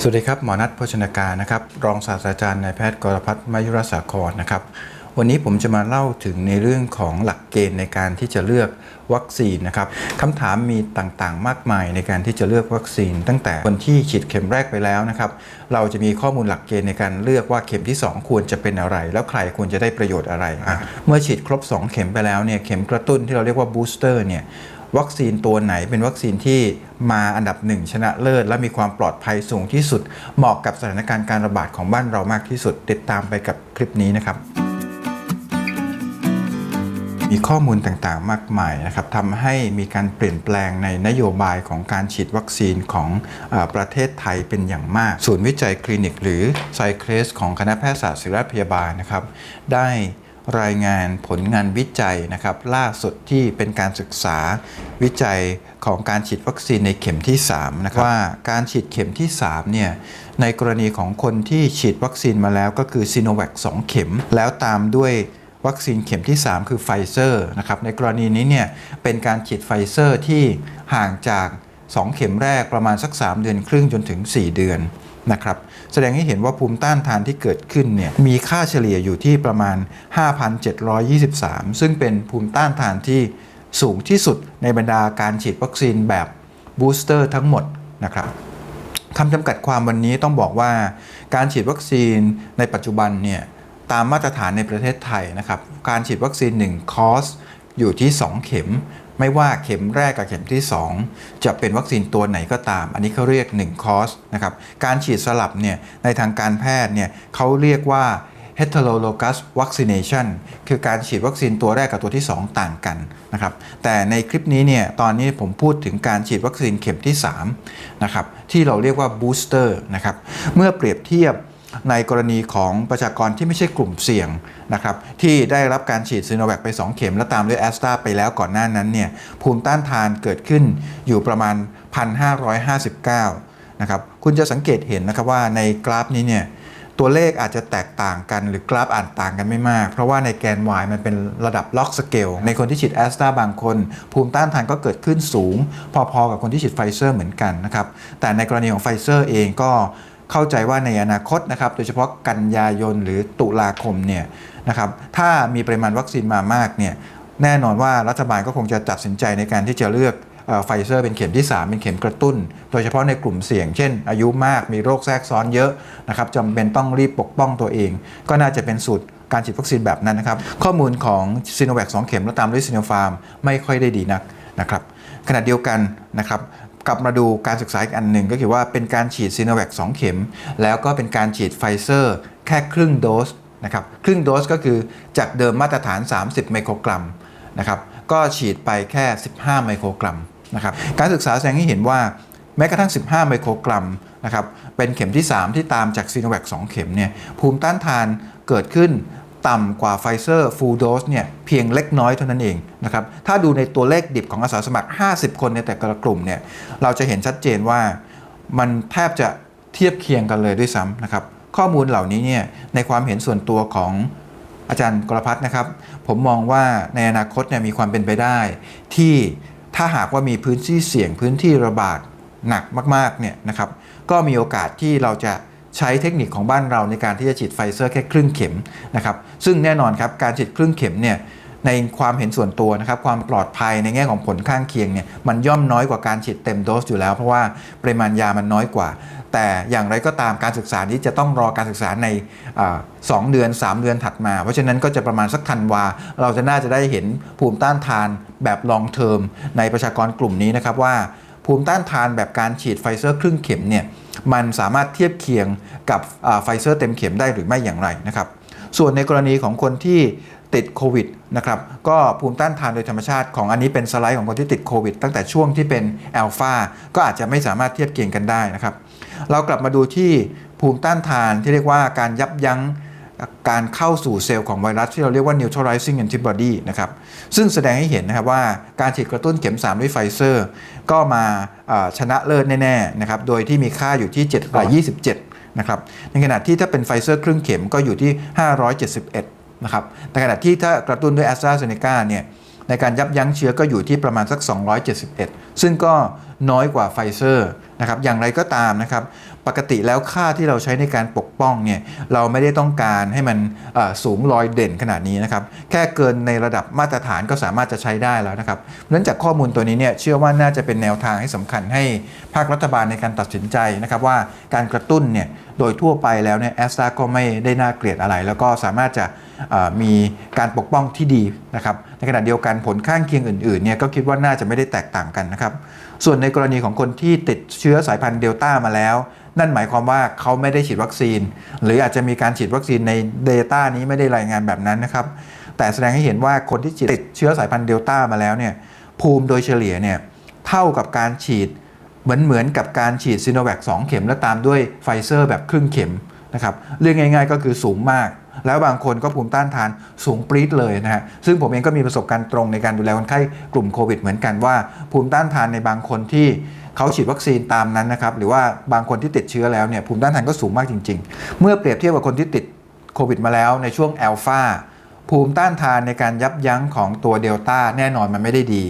สวัสดีครับ หมอนัทโภชนาการนะครับ รองศาสตราจารย์นายแพทย์กรพัฒน์มายุรสาครนะครับ วันนี้ผมจะมาเล่าถึงในเรื่องของหลักเกณฑ์ในการที่จะเลือกวัคซีนนะครับคำถามมีต่างๆ มากมายในการที่จะเลือกวัคซีน ตั้งแต่คนที่ฉีดเข็มแรกไปแล้วนะครับ เราจะมีข้อมูลหลักเกณฑ์ในการเลือกว่าเข็มที่ 2 ควรจะเป็นอะไร แล้วใครควรจะได้ประโยชน์อะไระเมื่อฉีดครบ 2 เข็มไปแล้วเนี่ยเข็มกระตุ้นที่เราเรียกว่าบูสเตอร์เนี่ย วัคซีนตัวไหนเป็นวัคซีนที่มาอันดับหนึ่งชนะเลิศ และมีความปลอดภัยสูงที่สุด เหมาะกับสถานการณ์การระบาดของบ้านเรามากที่สุด ติดตามไปกับคลิปนี้นะครับ มีข้อมูลต่างๆมากมายนะครับทำให้มีการเปลี่ยนแปลงในนโยบายของการฉีดวัคซีนของอประเทศไทยเป็นอย่างมาก ศูนย์วิจัยคลินิก หรือไซเคลสของคณะแพทยศาสตร์ศิริราชพยาบาลนะครับได้ รายงานผลงานวิจัยนะครับล่าสุดที่เป็นการศึกษาวิจัยของการฉีดวัคซีนในเข็มที่3นะครับว่าการฉีดเข็มที่3เนี่ยในกรณีของคนที่ฉีดวัคซีนมาแล้วก็คือซีโนแวค2เข็ม แล้วตามด้วยวัคซีนเข็มที่ 3 คือไฟเซอร์นะครับในกรณีนี้เนี่ยเป็นการฉีดไฟเซอร์ที่ห่างจาก 2 เข็มแรกประมาณสัก 3 เดือนครึ่งจนถึง 4 เดือน นะครับแสดงให้เห็นว่าภูมิต้านทานที่เกิดขึ้นเนี่ยมีค่าเฉลี่ยอยู่ที่ประมาณ 5,723 ซึ่งเป็นภูมิต้านทานที่สูงที่สุดในบรรดาการฉีดวัคซีนแบบบูสเตอร์ทั้งหมดนะครับคำจำกัดความวันนี้ต้องบอกว่าการฉีดวัคซีนในปัจจุบันเนี่ยตามมาตรฐานในประเทศไทยนะครับการฉีดวัคซีน1คอร์สอยู่ที่ 2 เข็ม ไม่ว่าเข็มแรกกับเข็มที่ 2 จะเป็นวัคซีนตัวไหนก็ตาม อันนี้เขาเรียก1คอร์สนะครับการฉีดสลับเนี่ยในทางการแพทย์เนี่ยเขาเรียกว่า heterologous vaccination คือการฉีดวัคซีนตัวแรกกับตัวที่ 2 ต่างกันนะครับแต่ในคลิปนี้เนี่ยตอนนี้ผมพูดถึงการฉีดวัคซีนเข็มที่3นะครับที่เราเรียกว่า booster นะครับเมื่อเปรียบเทียบ ในกรณีของประชากรที่ไม่ใช่กลุ่มเสี่ยงนะครับที่ได้รับการฉีดซีโนแวคไป 2 เข็ม และตามด้วยแอสตราไปแล้วก่อนหน้านั้นเนี่ยภูมิต้านทานเกิดขึ้นอยู่ประมาณ 1,559นะครับคุณจะสังเกตเห็นนะครับว่าในกราฟนี้เนี่ยตัวเลขอาจจะแตกต่างกันหรือกราฟอ่านต่างกันไม่มาก เพราะว่าในแกน Y มันเป็นระดับล็อกสเกลในคนที่ฉีดแอสตราบางคน ภูมิต้านทานก็เกิดขึ้นสูง พอๆกับคนที่ฉีดไฟเซอร์เหมือนกันนะครับแต่ในกรณีของไฟเซอร์เองก็ เข้าใจว่าในอนาคตนะครับโดยเฉพาะกันยายนหรือตุลาคมเนี่ยนะครับถ้ามีปริมาณวัคซีนมามากเนี่ยแน่นอนว่ารัฐบาลก็คงจะตัดสินใจในการที่จะเลือกไฟเซอร์เป็นเข็มที่ 3 เป็นเข็มกระตุ้น โดยเฉพาะในกลุ่มเสี่ยง เช่น อายุมากมีโรคแทรกซ้อนเยอะนะครับจำเป็นต้องรีบปกป้องตัวเอง ก็น่าจะเป็นสูตรการฉีดวัคซีนแบบนั้นนะครับ ข้อมูลของซีโนแวค2เข็มแล้วตามด้วยซีโนฟาร์มไม่ค่อยได้ดีนักนะครับขณะเดียวกันนะครับ กลับมาดูการศึกษาอีกอันหนึ่งก็คือว่าเป็นการฉีดซีโนแวค2เข็ม แล้วก็เป็นการฉีดไฟเซอร์แค่ครึ่งโดสนะครับครึ่งโดสก็คือจากเดิมมาตรฐาน 30 ไมโครกรัมนะครับก็ฉีดไปแค่ 15 ไมโครกรัมนะครับการศึกษาแสดงให้เห็นว่าแม้กระทั่ง 15 ไมโครกรัมนะครับเป็นเข็มที่ 3 ที่ตามจากซีโนแวค2 เข็มเนี่ยภูมิต้านทานเกิดขึ้น ต่ำกว่าไฟเซอร์ฟูลโดสเนี่ยเพียงเล็กน้อยเท่านั้นเองนะครับถ้าดูในตัวเลขดิบของอาสาสมัคร 50 คนในแต่ละกลุ่มเนี่ยเราจะเห็นชัดเจนว่ามันแทบจะเทียบเคียงกันเลยด้วยซ้ำนะครับข้อมูลเหล่านี้เนี่ยในความเห็นส่วนตัวของอาจารย์กรพัฒน์นะครับ ผมมองว่าในอนาคตเนี่ยมีความเป็นไปได้ ที่ถ้าหากว่ามีพื้นที่เสี่ยงพื้นที่ระบาดหนักมากๆเนี่ยนะครับก็มีโอกาสที่เราจะ ใช้เทคนิคของบ้านเราในการที่จะฉีดไฟเซอร์แค่ครึ่งเข็มนะครับซึ่งแน่นอนครับการฉีดครึ่งเข็มเนี่ยในความเห็นส่วนตัวนะครับความปลอดภัยในแง่ของผลข้างเคียงเนี่ยมันย่อมน้อยกว่าการฉีดเต็มโดสอยู่แล้ว เพราะว่าปริมาณยามันน้อยกว่า แต่อย่างไรก็ตามการศึกษานี้จะต้องรอการศึกษาในสองเดือน 3 เดือนถัดมา เพราะฉะนั้นก็จะประมาณสักธันวา เราจะน่าจะได้เห็นภูมิต้านทานแบบลองเทอมในประชากรกลุ่มนี้นะครับว่าภูมิต้านทานแบบการฉีดไฟเซอร์ครึ่งเข็มเนี่ย มันสามารถเทียบเคียงกับไฟเซอร์เต็มเข็มได้หรือไม่อย่างไรนะครับ ส่วนในกรณีของคนที่ติดโควิดนะครับก็ภูมิต้านทานโดยธรรมชาติของอันนี้เป็นสไลด์ของคนที่ติดโควิดตั้งแต่ช่วงที่เป็นอัลฟาก็อาจจะไม่สามารถเทียบเคียงกันได้นะครับ เรากลับมาดูที่ภูมิต้านทานที่เรียกว่าการยับยั้ง การเข้าสู่เซลล์ของไวรัสที่เราเรียกว่า neutralizing antibody นะครับ ซึ่งแสดงให้เห็นนะครับว่าการฉีดกระตุ้นเข็ม 3 ด้วยไฟเซอร์ ก็มาชนะเลิศแน่ๆนะครับ โดยที่มีค่าอยู่ที่727 นะครับ ในขณะที่ถ้าเป็นไฟเซอร์ครึ่งเข็มก็อยู่ที่ 571 นะครับ ในขณะที่ถ้ากระตุ้นด้วยแอสตราเซเนกาเนี่ยในการยับยั้งเชื้อก็อยู่ที่ประมาณสัก 271 ซึ่งก็น้อยกว่าไฟเซอร์ นะครับอย่างไรก็ตามนะครับปกติแล้วค่าที่เราใช้ในการปกป้องเนี่ยเราไม่ได้ต้องการให้มันสูงลอยเด่นขนาดนี้นะครับแค่เกินในระดับมาตรฐานก็สามารถจะใช้ได้แล้วนะครับเพราะฉะนั้นจากข้อมูลตัวนี้เนี่ยเชื่อว่าน่าจะเป็นแนวทางให้สำคัญให้ภาครัฐบาลในการตัดสินใจนะครับว่าการกระตุ้นเนี่ยโดยทั่วไปแล้วเนี่ยแอสตราก็ไม่ได้น่าเกลียดอะไร แล้วก็สามารถจะมีการปกป้องที่ดีนะครับในขณะเดียวกันผลข้างเคียงอื่นๆเนี่ยก็คิดว่าน่าจะไม่ได้แตกต่างกันนะครับ ส่วนในกรณีของคนที่ติดเชื้อสายพันธุ์เดลต้ามาแล้ว นั่นหมายความว่าเขาไม่ได้ฉีดวัคซีน หรืออาจจะมีการฉีดวัคซีนในเดต้านี้ไม่ได้รายงานแบบนั้นนะครับ แต่แสดงให้เห็นว่าคนที่ฉีดติดเชื้อสายพันธุ์เดลต้ามาแล้วเนี่ยภูมิโดยเฉลี่ยเนี่ยเท่ากับการฉีดเหมือนเหมือนกับการฉีดซีโนแวค2เข็ม และตามด้วยไฟเซอร์แบบครึ่งเข็มนะครับเรื่องง่าย ๆ ก็คือสูงมาก แล้วบางคนก็ภูมิต้านทานสูงปรี๊ดเลยนะฮะซึ่งผมเองก็มีประสบการณ์ตรงในการดูแลคนไข้กลุ่มโควิดเหมือนกันว่า ภูมิต้านทานในบางคนที่เขาฉีดวัคซีนตามนั้นนะครับหรือว่าบางคนที่ติดเชื้อแล้วเนี่ยภูมิต้านทานก็สูงมากจริง ๆ เมื่อเปรียบเทียบกับคนที่ติดโควิดมาแล้วในช่วงแอลฟา ภูมิต้านทานในการยับยั้งของตัวเดลต้าแน่นอนมันไม่ได้ดี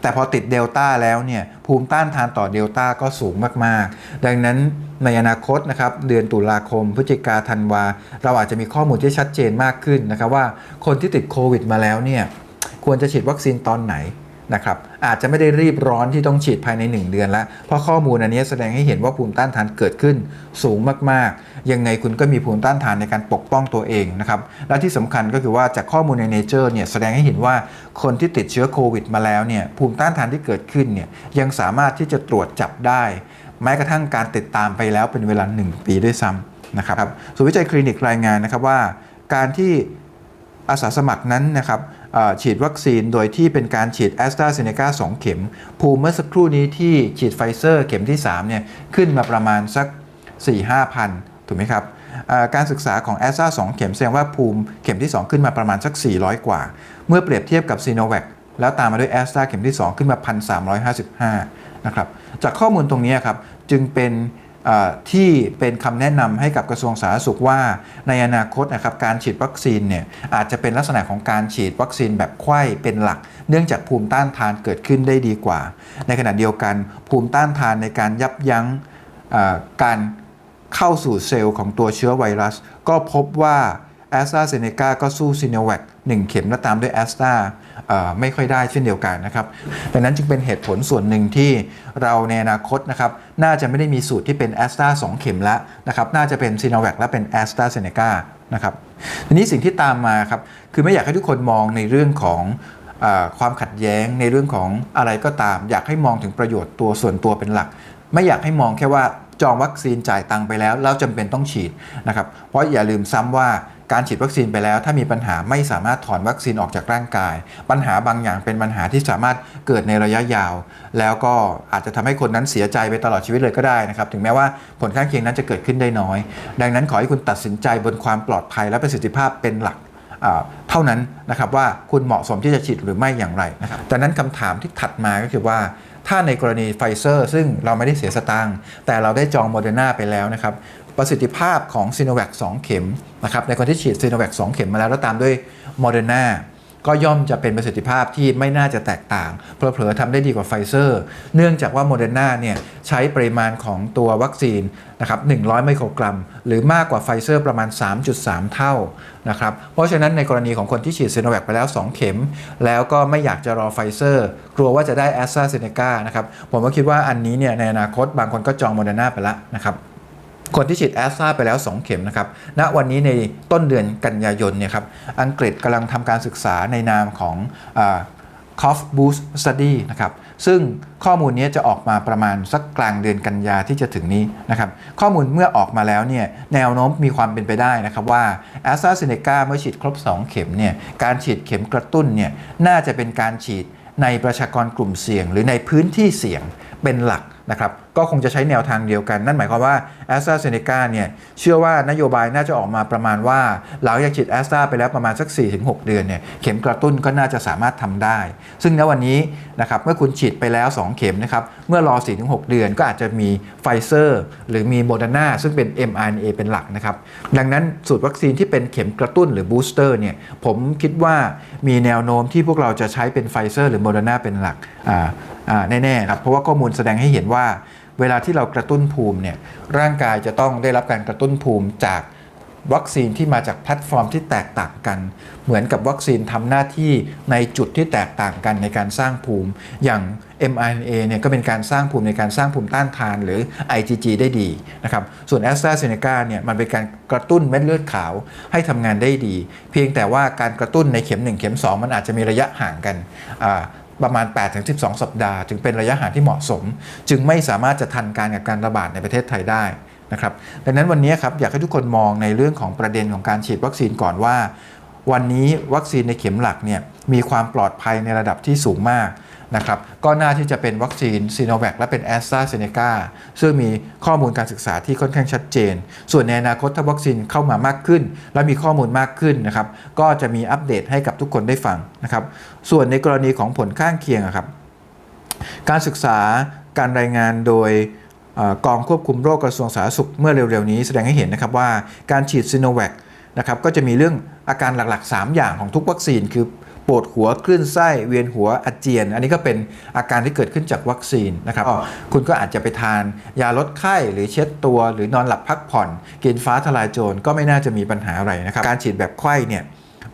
แต่พอติดเดลต้าแล้วเนี่ยภูมิต้านทานต่อเดลต้าก็สูงมากๆ ดังนั้นในอนาคตนะครับเดือนตุลาคมพฤศจิกาธันวา เราอาจจะมีข้อมูลที่ชัดเจนมากขึ้นนะครับว่าคนที่ติดโควิดมาแล้วเนี่ยควรจะฉีดวัคซีนตอนไหน นะครับอาจจะไม่ได้รีบร้อนที่ต้องฉีดภายใน 1 เดือนแล้วเพราะข้อมูลอันนี้แสดงให้เห็นว่าภูมิต้านทานเกิดขึ้นสูงมากๆ ยังไงคุณก็มีภูมิต้านทานในการปกป้องตัวเองนะครับและที่สำคัญก็คือว่าจากข้อมูลในเนเจอร์เนี่ยแสดงให้เห็นว่าคนที่ติดเชื้อโควิดมาแล้วเนี่ยภูมิต้านทานที่เกิดขึ้นเนี่ยยังสามารถที่จะตรวจจับได้ แม้กระทั่งการติดตามไปแล้วเป็นเวลา 1 ปีด้วยซ้ำนะครับศูนวิจัยคลินิกรายงานนะครับว่า การที่อาสาสมัครนั้นนะครับ ฉีดวัคซีนโดยที่เป็นการฉีดแอสตราเซเนกา2 เข็ม ภูมิเมื่อสักครู่นี้ที่ฉีดไฟเซอร์เข็มที่3เนี่ยขึ้นมาประมาณสัก 4-5พันถูกไหมครับการศึกษาของแอสตรา2 เข็มแสดงว่าภูมิเข็มที่ 2 ขึ้นมาประมาณสัก 400 กว่า เมื่อเปรียบเทียบกับซีโนแวคแล้วตามมาด้วยแอสตราเข็มที่ 2 ขึ้นมา 1,355 นะครับ จากข้อมูลตรงนี้ครับ จึงเป็น ที่เป็นคำแนะนำให้กับกระทรวงสาธารณสุขว่า ในอนาคตนะครับการฉีดวัคซีนเนี่ยอาจจะเป็นลักษณะของการฉีดวัคซีนแบบไข้เป็นหลัก เนื่องจากภูมิต้านทานเกิดขึ้นได้ดีกว่า ในขณะเดียวกัน ภูมิต้านทานในการยับยั้งการเข้าสู่เซลล์ของตัวเชื้อไวรัส ก็พบว่าแอสตราเซเนกาก็สู้ซีโนแวค 1 เข็มและตามด้วยแอสตราไม่ค่อยได้เช่นเดียวกันนะครับดังนั้นจึงเป็นเหตุผลส่วนหนึ่งที่เราในอนาคตนะครับน่าจะไม่ได้มีสูตรที่เป็นแอสตรา2เข็มแล้วนะครับน่าจะเป็นซีโนแวคและเป็นแอสตราเซเนกานะครับทีนี้สิ่งที่ตามมาครับคือไม่อยากให้ทุกคนมองในเรื่องของอความขัดแย้งในเรื่องของอะไรก็ตาม อยากให้มองถึงประโยชน์ตัวส่วนตัวเป็นหลัก ไม่อยากให้มองแค่ว่าจองวัคซีนจ่ายตังไปแล้ว แล้วจำเป็นต้องฉีดนะครับเพราะอย่าลืมซ้ำว่า การฉีดวัคซีนไปแล้ว ถ้ามีปัญหาไม่สามารถถอนวัคซีนออกจากร่างกาย ปัญหาบางอย่างเป็นปัญหาที่สามารถเกิดในระยะยาว แล้วก็อาจจะทำให้คนนั้นเสียใจไปตลอดชีวิตเลยก็ได้นะครับ ถึงแม้ว่าผลข้างเคียงนั้นจะเกิดขึ้นได้น้อย ดังนั้นขอให้คุณตัดสินใจบนความปลอดภัยและประสิทธิภาพเป็นหลักเท่านั้นนะครับว่าคุณเหมาะสมที่จะฉีดหรือไม่อย่างไรนะครับแต่นั้นคำถามที่ถัดมาก็คือว่าถ้าในกรณีไฟเซอร์ซึ่งเราไม่ได้เสียสตางค์แต่เราได้จองโมเดอร์นาไปแล้วนะครับ ประสิทธิภาพของซีโนแวค2เข็มนะครับในคนที่ฉีดซีโนแวค2เข็มมาแล้วแล้วตามด้วยโมเดอร์นาก็ย่อมจะเป็นประสิทธิภาพที่ไม่น่าจะแตกต่างเผลอๆทำได้ดีกว่าไฟเซอร์ เนื่องจากว่าโมเดอร์นาเนี่ยใช้ปริมาณของตัววัคซีนนะครับ100 ไมโครกรัม หรือมากกว่าไฟเซอร์ประมาณ 3.3 เท่านะครับ เพราะฉะนั้นในกรณีของคนที่ฉีดซีโนแวคไปแล้ว 2 เข็ม แล้วก็ไม่อยากจะรอไฟเซอร์ กลัวว่าจะได้แอสตราเซเนกานะครับ ผมก็คิดว่าอันนี้เนี่ยในอนาคตบางคนก็จองโมเดอร์นาไปแล้วนะครับ คนที่ฉีดแอสตราไปแล้ว 2 เข็มนะครับณวันนี้ในต้นเดือนกันยายนเนี่ยครับอังกฤษกำลังทำการศึกษาในนามของอ Cough Boost Study นะครับซึ่งข้อมูลนี้จะออกมาประมาณสักกลางเดือนกันยาที่จะถึงนี้นะครับข้อมูลเมื่อออกมาแล้วเนี่ยแนวโน้มมีความเป็นไปได้นะครับว่า a s t r a z เซ e c a เมื่อฉีดครบ 2 เข็มเนี่ยการฉีดเข็มกระตุ้นเนี่ยน่าจะเป็นการฉีดในประชากรกลุ่มเสี่ยง หรือในพื้นที่เสี่ยงเป็นหลัก นะครับก็คงจะใช้แนวทางเดียวกัน นั่นหมายความว่า a s t r a z เซ e c a เนี่ยเชื่อว่านโยบายน่าจะออกมาประมาณว่า หลังจากฉีดแอสตราไปแล้วประมาณสัก 4-6 เดือนเนี่ยเข็มกระตุ้นก็น่าจะสามารถทำได้ ซึ่งณวันนี้นะครับเมื่อคุณฉีดไปแล้ว 2 เข็มนะครับเมื่อรอ 4-6 เดือนก็อาจจะมีไฟเซอร์หรือมีโมเดอร์นาซึ่งเป็น mRNA เป็นหลักนะครับดังนั้นสูตรวัคซีนที่เป็นเข็มกระตุ้นหรือบูสเตอร์เนี่ยผมคิดว่ามีแนวโน้มที่พวกเราจะใช้เป็นไฟเซอร์หรือโมเดอร์นาเป็นหลัก แน่ๆครับเพราะว่าข้อมูลแสดงให้เห็นว่า เวลาที่เรากระตุ้นภูมิเนี่ยร่างกายจะต้องได้รับการกระตุ้นภูมิจากวัคซีนที่มาจากแพลตฟอร์มที่แตกต่างกัน เหมือนกับวัคซีนทำหน้าที่ในจุดที่แตกต่างกันในการสร้างภูมิ อย่าง mRNA เนี่ยก็เป็นการสร้างภูมิในการสร้างภูมิต้านทานหรือ IgG ได้ดีนะครับ ส่วน a s t r a z เซ e c a เนี่ยมันเป็นการกระตุ้นเม็ดเลือดขาวให้ทำงานได้ดี เพียงแต่ว่าการกระตุ้นในเข็ม 1 เข็ม 2 มันอาจจะมีระยะห่างกันอ่า ประมาณ 8-12 สัปดาห์ จึงเป็นระยะห่างที่เหมาะสม จึงไม่สามารถจะทันการกับการระบาดในประเทศไทยได้นะครับดังนั้นวันนี้ครับอยากให้ทุกคนมองในเรื่องของประเด็นของการฉีดวัคซีนก่อนว่า วันนี้วัคซีนในเข็มหลักเนี่ยมีความปลอดภัยในระดับที่สูงมาก นะครับก็น่าที่จะเป็นวัคซีนซีโนแวคและเป็นแอสตราเซเนกาซึ่งมีข้อมูลการศึกษาที่ค่อนข้างชัดเจน ส่วนในอนาคตถ้าวัคซีนเข้ามามากขึ้น และมีข้อมูลมากขึ้นนะครับก็จะมีอัปเดตให้กับทุกคนได้ฟังนะครับส่วนในกรณีของผลข้างเคียงครับการศึกษาการรายงานโดยกองควบคุมโรคกระทรวงสาธารณสุขเมื่อเร็วๆนี้แสดงให้เห็นนะครับว่าการฉีดซีโนแวคนะครับก็จะมีเรื่องอาการหลักๆ 3 อย่างของทุกวัคซีนคือ ปวดหัวคลื่นไส้เวียนหัวอาเจียน อันนี้ก็เป็นอาการที่เกิดขึ้นจากวัคซีนนะครับก็คุณก็อาจจะไปทานยาลดไข้หรือเช็ดตัว หรือนอนหลับพักผ่อน กินฟ้าทลายโจรก็ไม่น่าจะมีปัญหาอะไรนะครับการฉีดแบบไข้เนี่ย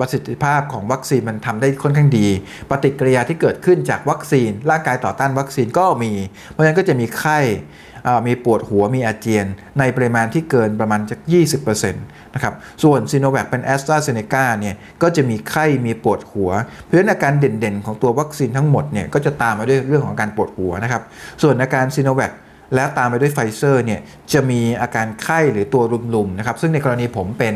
ประสิทธิภาพของวัคซีนมันทำได้ค่อนข้างดี ปฏิกิริยาที่เกิดขึ้นจากวัคซีน ร่างกายต่อต้านวัคซีนก็มี เพราะฉะนั้นก็จะมีไข้อ่า มีปวดหัวมีอาเจียน ในปริมาณที่เกินประมาณจาก 20%นะครับส่วนซีโนแวคเป็นแอสตราเซเนกาเนี่ยก็จะมีไข้มีปวดหัว เพราะฉะนั้นอาการเด่นๆ ของตัววัคซีนทั้งหมดเนี่ยก็จะตามมาด้วยเรื่องของการปวดหัวนะครับส่วนอาการซีโนแวคแล้วตามไปด้วยไฟเซอร์เนี่ยจะมีอาการไข้หรือตัวรุมๆนะครับซึ่งในกรณีผมเป็น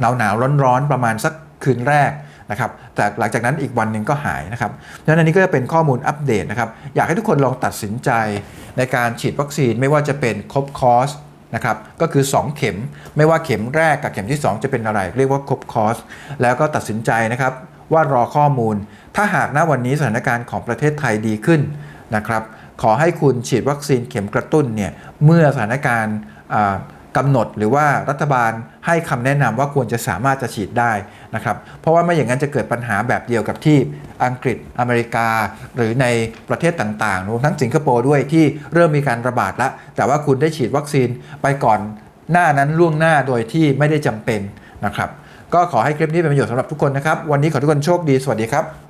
หนาวหนาวๆร้อนๆประมาณสักคืนแรก นะครับแต่หลังจากนั้นอีกวันหนึ่งก็หายนะครับดังนั้นอันนี้ก็จะเป็นข้อมูลอัปเดตนะครับ อยากให้ทุกคนลองตัดสินใจในการฉีดวัคซีนไม่ว่าจะเป็นครบคอร์สนะครับก็คือ 2 เข็มไม่ว่าเข็มแรกกับเข็มที่ 2 จะเป็นอะไร เรียกว่าครบคอร์สแล้วก็ตัดสินใจนะครับว่ารอข้อมูล ถ้าหากณวันนี้สถานการณ์ของประเทศไทยดีขึ้นนะครับขอให้คุณฉีดวัคซีนเข็มกระตุ้นเนี่ยเมื่อสถานการณ์ อ่ากำหนดหรือว่ารัฐบาลให้คำแนะนำว่าควรจะสามารถจะฉีดได้นะครับเพราะว่าไม่อย่างนั้นจะเกิดปัญหาแบบเดียวกับที่อังกฤษอเมริกา หรือในประเทศต่างๆรวมทั้งสิงคโปร์ด้วยที่เริ่มมีการระบาดล้วแต่ว่าคุณได้ฉีดวัคซีนไปก่อนหน้านั้นล่วงหน้าโดยที่ไม่ได้จำเป็นนะครับก็ขอให้คลิปนี้เป็นประโยชน์สำหรับทุกคนนะครับ วันนี้ขอทุกคนโชคดี สวัสดีครับ